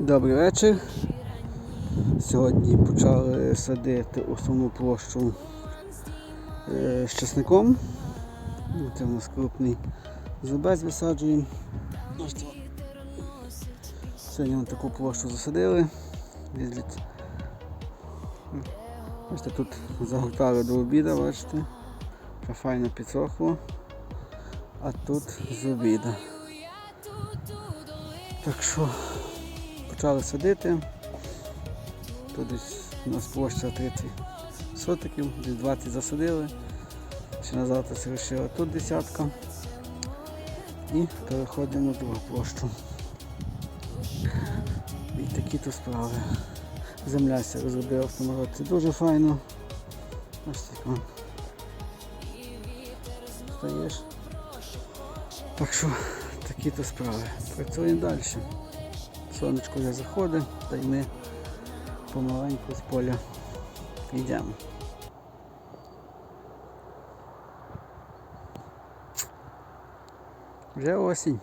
Добрий вечір. Сьогодні почали садити основну площу е, з часником. Ну, Це у нас крупний зубець висаджуємо. Сьогодні ми таку площу засадили. Бачите, тут загортали до обіду, бачите. Файно підсохло. А тут з обіду. Так що почали садити. Тут у нас площа 30 сотиків, десь 20 засадили. Ще на завтра се лишила тут десятка. І переходимо на другу площу. І такі тут справи. Земля ся розробила в тому році дуже файно. Ось так. вон. Так що такі то справи. Працюємо далі. Сонечко вже заходить, та й ми помаленьку з поля йдемо. Вже осінь.